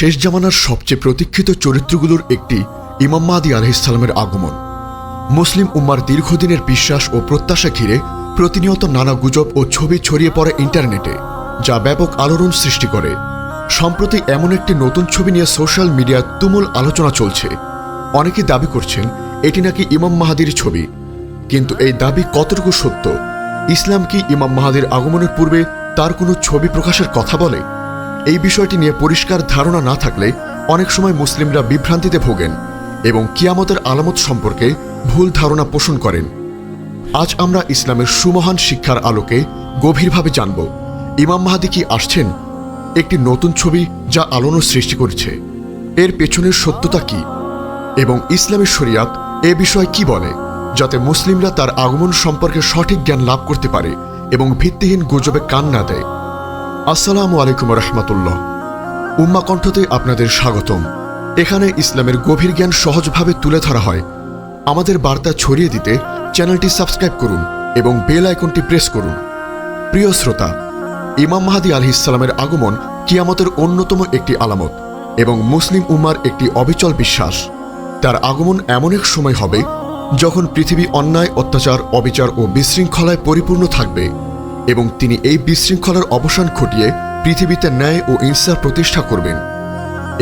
শেষ জামানার সবচেয়ে প্রতীক্ষিত চরিত্রগুলোর একটি ইমাম মাহাদি আলহিসাল্লামের আগমন। মুসলিম উম্মার দীর্ঘদিনের বিশ্বাস ও প্রত্যাশা ঘিরে প্রতিনিয়ত নানা গুজব ও ছবি ছড়িয়ে পড়ে ইন্টারনেটে, যা ব্যাপক আলোড়ন সৃষ্টি করে। সম্প্রতি এমন একটি নতুন ছবি নিয়ে সোশ্যাল মিডিয়ায় তুমুল আলোচনা চলছে। অনেকে দাবি করছেন, এটি নাকি ইমাম মাহাদির ছবি। কিন্তু এই দাবি কতটুকু সত্য? ইসলাম কি ইমাম মাহাদির আগমনের পূর্বে তার কোনো ছবি প্রকাশের কথা বলে? এই বিষয়টি নিয়ে পরিষ্কার ধারণা না থাকলে অনেক সময় মুসলিমরা বিভ্রান্তিতে ভোগেন এবং কিয়ামতের আলামত সম্পর্কে ভুল ধারণা পোষণ করেন। আজ আমরা ইসলামের সুমহান শিক্ষার আলোকে গভীরভাবে জানব, ইমাম মাহাদি কি আসছেন? একটি নতুন ছবি যা আলোড়ন সৃষ্টি করেছে। এর পেছনের সত্যতা কি? এবং ইসলামের শরিয়াত এ বিষয়ে কি বলে, যাতে মুসলিমরা তার আগমন সম্পর্কে সঠিক জ্ঞান লাভ করতে পারে এবং ভিত্তিহীন গুজবে কান না দেয়? আসসালামু আলাইকুম রহমতুল্লাহ। উম্মা কণ্ঠতে আপনাদের স্বাগতম। এখানে ইসলামের গভীর জ্ঞান সহজভাবে তুলে ধরা হয়। আমাদের বার্তা ছড়িয়ে দিতে চ্যানেলটি সাবস্ক্রাইব করুন এবং বেল আইকনটি প্রেস করুন। প্রিয় শ্রোতা, ইমাম মাহাদি আলহ ইসলামের আগমন কিয়ামতের অন্যতম একটি আলামত এবং মুসলিম উম্মার একটি অবিচল বিশ্বাস। তার আগমন এমন এক সময় হবে যখন পৃথিবী অন্যায়, অত্যাচার, অবিচার ও বিশৃঙ্খলায় পরিপূর্ণ থাকবে। এবং তিনি এই বিশৃঙ্খলার অবসান ঘটিয়ে পৃথিবীতে ন্যায় ও ইনসাফ প্রতিষ্ঠা করবেন।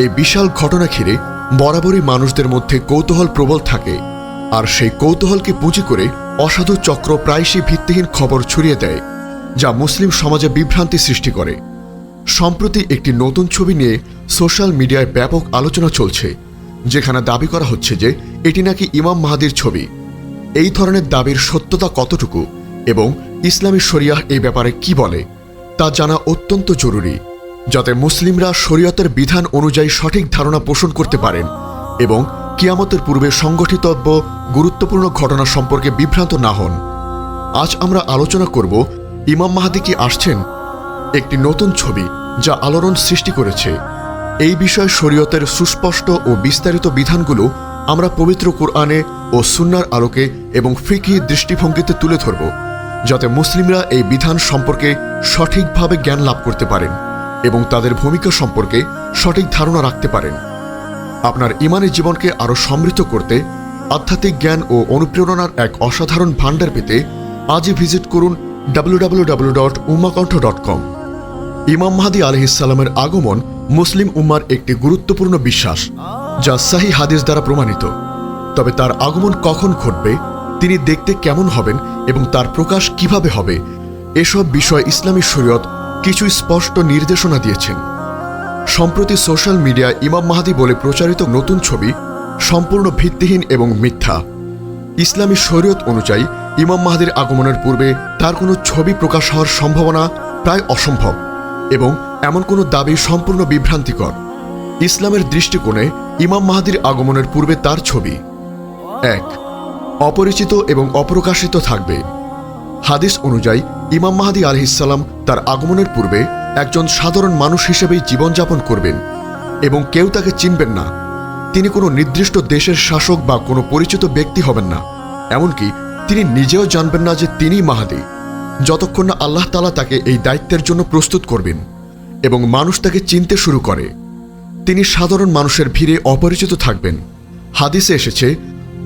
এই বিশাল ঘটনা ঘিরে বরাবরই মানুষদের মধ্যে কৌতূহল প্রবল থাকে, আর সেই কৌতূহলকে পুঁজি করে অসাধু চক্র প্রায়শই ভিত্তিহীন খবর ছড়িয়ে দেয়, যা মুসলিম সমাজে বিভ্রান্তি সৃষ্টি করে। সম্প্রতি একটি নতুন ছবি নিয়ে সোশ্যাল মিডিয়ায় ব্যাপক আলোচনা চলছে, যেখানে দাবি করা হচ্ছে যে এটি নাকি ইমাম মাহাদির ছবি। এই ধরনের দাবির সত্যতা কতটুকু এবং ইসলামী শরিয়াহ এই ব্যাপারে কি বলে তা জানা অত্যন্ত জরুরি, যাতে মুসলিমরা শরীয়তের বিধান অনুযায়ী সঠিক ধারণা পোষণ করতে পারেন এবং কিয়ামতের পূর্বে সংগঠিতব্য গুরুত্বপূর্ণ ঘটনা সম্পর্কে বিভ্রান্ত না হন। আজ আমরা আলোচনা করব ইমাম মাহাদি কি আসছেন, একটি নতুন ছবি যা আলোড়ন সৃষ্টি করেছে। এই বিষয়ে শরীয়তের সুস্পষ্ট ও বিস্তারিত বিধানগুলো আমরা পবিত্র কোরআনে ও সুন্নার আলোকে এবং ফিকি দৃষ্টিভঙ্গিতে তুলে ধরব। যাতে মুসলিমরা এই বিধান সম্পর্কে সঠিকভাবে জ্ঞান লাভ করতে পারেন এবং তাদের ভূমিকা সম্পর্কে সঠিক ধারণা রাখতে পারেন। আপনার ইমানের জীবনকে আরও সমৃদ্ধ করতে আধ্যাত্মিক জ্ঞান ও অনুপ্রেরণার এক অসাধারণ ভাণ্ডার পেতে আজই ভিজিট করুন ডাব্লিউডাব্লিউডাব্লিউ ইমাম মাহাদি আলহিসাল্লামের আগমন মুসলিম উম্মার একটি গুরুত্বপূর্ণ বিশ্বাস, যা সাহি হাদিস দ্বারা প্রমাণিত। তবে তার আগমন কখন ঘটবে তিনি দেখতে কেমন হবেন এবং তার প্রকাশ কীভাবে হবে? এসব বিষয় ইসলামী শরীয়ত কিছু স্পষ্ট নির্দেশনা দিয়েছেন। সম্প্রতি সোশ্যাল মিডিয়ায় ইমাম মাহাদি বলে প্রচারিত নতুন ছবি সম্পূর্ণ ভিত্তিহীন এবং মিথ্যা। ইসলামী শরীয়ত অনুযায়ী ইমাম মাহাদির আগমনের পূর্বে তার কোনো ছবি প্রকাশ হওয়ার সম্ভাবনা প্রায় অসম্ভব এবং এমন কোনো দাবি সম্পূর্ণ বিভ্রান্তিকর। ইসলামের দৃষ্টিকোণে ইমাম মাহাদির আগমনের পূর্বে তার ছবি। এক অপরিচিত এবং অপ্রকাশিত থাকবে। হাদিস অনুযায়ী, ইমাম মাহাদি আলহিসাল্লাম তার আগমনের পূর্বে একজন সাধারণ মানুষ হিসেবেই জীবনযাপন করবেন এবং কেউ তাকে চিনবেন না। তিনি কোনো নির্দিষ্ট দেশের শাসক বা কোনো পরিচিত ব্যক্তি হবেন না। এমনকি তিনি নিজেও জানবেন না যে তিনিই মাহাদি। যতক্ষণ না আল্লাহ তালা তাকে এই দায়িত্বের জন্য প্রস্তুত করবেন এবং মানুষ তাকে চিনতে শুরু করে। তিনি সাধারণ মানুষের ভিড়ে অপরিচিত থাকবেন। হাদিসে এসেছে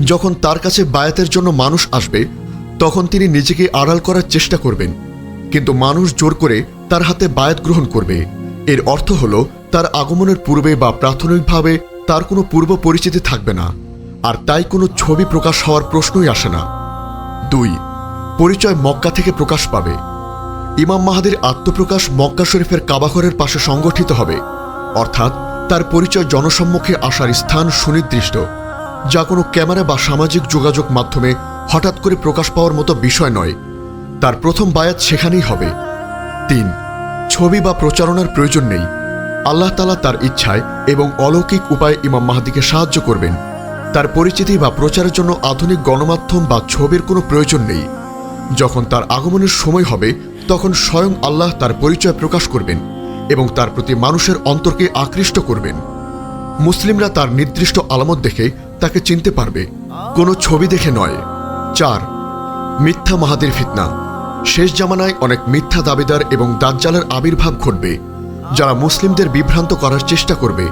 যখন তার কাছে বায়াতের জন্য মানুষ আসবে, তখন তিনি নিজেকে আড়াল করার চেষ্টা করবেন। কিন্তু মানুষ জোর করে তার হাতে বায়াত গ্রহণ করবে। এর অর্থ হল, তার আগমনের পূর্বে বা প্রাথমিকভাবে তার কোনো পূর্ব পরিচিতি থাকবে না, আর তাই কোনো ছবি প্রকাশ হওয়ার প্রশ্নই আসে না। দুই, পরিচয় মক্কা থেকে প্রকাশ পাবে। ইমাম মাহাদির আত্মপ্রকাশ মক্কা শরীফের কাবাঘরের পাশে সংগঠিত হবে, অর্থাৎ তার পরিচয় জনসম্মুখে আসার স্থান সুনির্দিষ্ট। যা কোনো ক্যামেরা বা সামাজিক যোগাযোগ মাধ্যমে হঠাৎ করে প্রকাশ পাওয়ার মতো বিষয় নয়। তার প্রথম বায়াত সেখানেই হবে। তিন, ছবি বা প্রচারণার প্রয়োজন নেই। আল্লাহ তালা তার ইচ্ছায় এবং অলৌকিক উপায়ে ইমাম মাহাদিকে সাহায্য করবেন। তার পরিচিতি বা প্রচারের জন্য আধুনিক গণমাধ্যম বা ছবির কোনো প্রয়োজন নেই। যখন তার আগমনের সময় হবে, তখন স্বয়ং আল্লাহ তার পরিচয় প্রকাশ করবেন এবং তার প্রতি মানুষের অন্তরকে আকৃষ্ট করবেন। মুসলিমরা তার নির্দিষ্ট আলামত দেখে তাকে চিনতে পারবে। কোনো ছবি দেখে নয়। চার, মিথ্যা মাহাদির ফিতনা। শেষ জামানায় অনেক মিথ্যা দাবিদার এবং দাজ্জালের আবির্ভাব ঘটবে, যারা মুসলিমদের বিভ্রান্ত করার চেষ্টা করবে।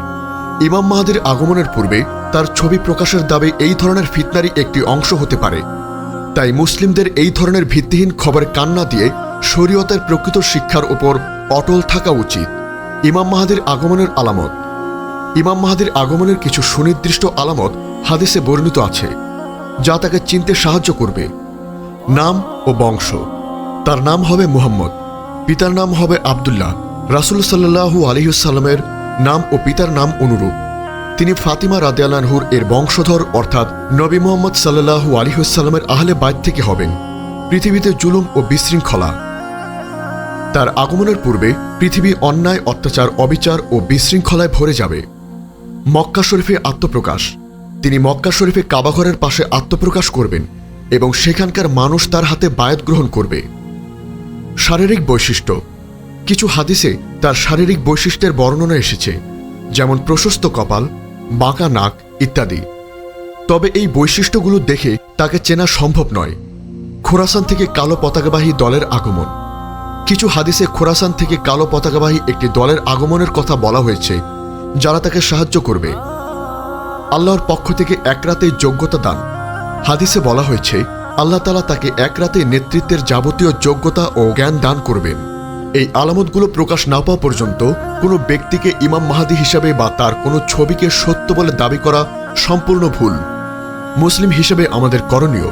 ইমাম মাহাদির আগমনের পূর্বে তার ছবি প্রকাশের দাবি এই ধরনের ফিতনারই একটি অংশ হতে পারে। তাই মুসলিমদের এই ধরনের ভিত্তিহীন খবরে কান্না দিয়ে শরীয়তের প্রকৃত শিক্ষার উপর অটল থাকা উচিত। ইমাম মাহাদির আগমনের আলামত। ইমাম মাহাদির আগমনের কিছু সুনির্দিষ্ট আলামত হাদিসে বর্ণিত আছে, যা তাকে চিনতে সাহায্য করবে। নাম ও বংশ। তার নাম হবে মুহাম্মদ, পিতার নাম হবে আবদুল্লাহ। রাসুল সাল্লাহু আলহিউসাল্লামের নাম ও পিতার নাম অনুরূপ। তিনি ফাতিমা রাদিয়ালানহুর এর বংশধর, অর্থাৎ নবী মোহাম্মদ সাল্লাহু আলিহাসাল্লামের আহলে বাইত থেকে হবেন। পৃথিবীতে জুলুম ও বিশৃঙ্খলা। তার আগমনের পূর্বে পৃথিবী অন্যায়, অত্যাচার, অবিচার ও বিশৃঙ্খলায় ভরে যাবে। মক্কা শরীফে আত্মপ্রকাশ। তিনি মক্কা শরীফে কাবাঘরের পাশে আত্মপ্রকাশ করবেন এবং সেখানকার মানুষ তার হাতে বায়াত গ্রহণ করবে। শারীরিক বৈশিষ্ট্য। কিছু হাদিসে তার শারীরিক বৈশিষ্ট্যের বর্ণনা এসেছে, যেমন প্রশস্ত কপাল, বাঁকা নাক ইত্যাদি। তবে এই বৈশিষ্ট্যগুলো দেখে তাকে চেনা সম্ভব নয়। খোরাসান থেকে কালো পতাকাবাহী দলের আগমন। কিছু হাদিসে খোরাসান থেকে কালো পতাকাবাহী একটি দলের আগমনের কথা বলা হয়েছে যারা তাকে সাহায্য করবে। আল্লাহর পক্ষ থেকে এক রাতে যোগ্যতা দান। হাদিসে বলা হয়েছে, আল্লাহ তালা তাকে এক রাতে নেতৃত্বের যাবতীয় যোগ্যতা ও জ্ঞান দান করবেন। এই আলামতগুলো প্রকাশ না পাওয়া পর্যন্ত কোনো ব্যক্তিকে ইমাম মাহাদি হিসাবে বা তার কোনো ছবিকে সত্য বলে দাবি করা সম্পূর্ণ ভুল। মুসলিম হিসেবে আমাদের করণীয়।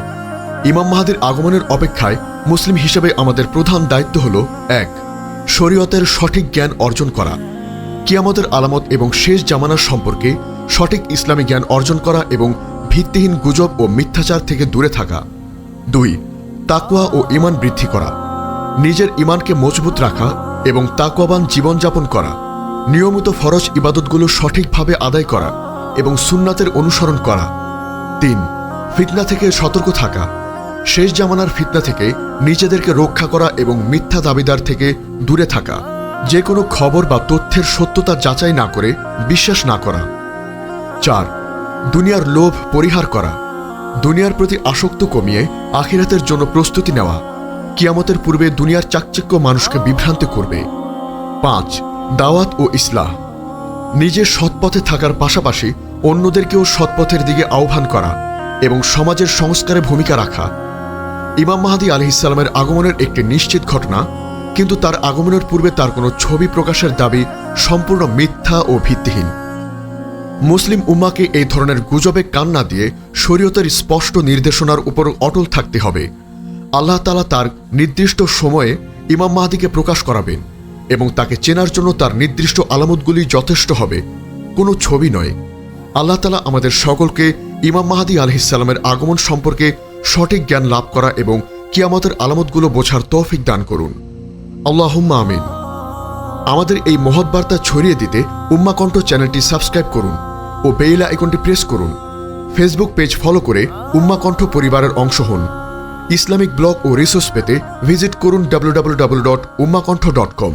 ইমাম মাহাদির আগমনের অপেক্ষায় মুসলিম হিসেবে আমাদের প্রধান দায়িত্ব হল, এক, শরীয়তের সঠিক জ্ঞান অর্জন করা। কিয়ামতের আলামত এবং শেষ জামানার সম্পর্কে সঠিক ইসলামী জ্ঞান অর্জন করা এবং ভিত্তিহীন গুজব ও মিথ্যাচার থেকে দূরে থাকা। দুই তাকুয়া ও ইমান বৃদ্ধি করা। নিজের ইমানকে মজবুত রাখা এবং তাকুয়াবান জীবনযাপন করা। নিয়মিত ফরজ ইবাদতগুলো সঠিকভাবে আদায় করা এবং সুন্নাতের অনুসরণ করা। তিন, ফিতনা থেকে সতর্ক থাকা। শেষ জামানার ফিতনা থেকে নিজেদেরকে রক্ষা করা এবং মিথ্যা দাবিদার থেকে দূরে থাকা। যে কোনো খবর বা তথ্যের সত্যতা যাচাই না করে বিশ্বাস না করা। চার, দুনিয়ার লোভ পরিহার করা। দুনিয়ার প্রতি আসক্ত কমিয়ে আখিরাতের জন্য প্রস্তুতি নেওয়া। কিয়ামতের পূর্বে দুনিয়ার চাকচিক্য মানুষকে বিভ্রান্ত করবে। পাঁচ, দাওয়াত ও ইসলাহ। নিজের সৎপথে থাকার পাশাপাশি অন্যদেরকেও সৎপথের দিকে আহ্বান করা এবং সমাজের সংস্কারে ভূমিকা রাখা। ইমাম মাহাদি আলি ইসলামের আগমনের একটি নিশ্চিত ঘটনা কিন্তু তার আগমনের পূর্বে তার কোনো ছবি প্রকাশের দাবি সম্পূর্ণ মিথ্যা ও ভিত্তিহীন। মুসলিম উম্মাকে এই ধরনের গুজবে কান না দিয়ে শরীয়তের স্পষ্ট নির্দেশনার উপর অটল থাকতে হবে। আল্লাহ তালা তার নির্দিষ্ট সময়ে ইমাম মাহাদিকে প্রকাশ করাবেন এবং তাকে চেনার জন্য তার নির্দিষ্ট আলামতগুলি যথেষ্ট হবে। কোনো ছবি নয়। আল্লাহ তালা আমাদের সকলকে ইমাম মাহাদি আলহিসাল্লামের আগমন সম্পর্কে সঠিক জ্ঞান লাভ করা এবং কিয়ামতের আলামতগুলো বোঝার তৌফিক দান করুন। আল্লাহুম্মা আমিন। আমাদের এই মহৎ বার্তা ছড়িয়ে দিতে উম্মা কণ্ঠ চ্যানেলটি সাবস্ক্রাইব করুন ও বেইলা আইকনটি প্রেস করুন। ফেসবুক পেজ ফলো করে উম্মা কণ্ঠ পরিবারের অংশ হন। ইসলামিক ব্লগ ও রিসোর্স পেতে ভিজিট করুন W dot Ummahkantha dot com.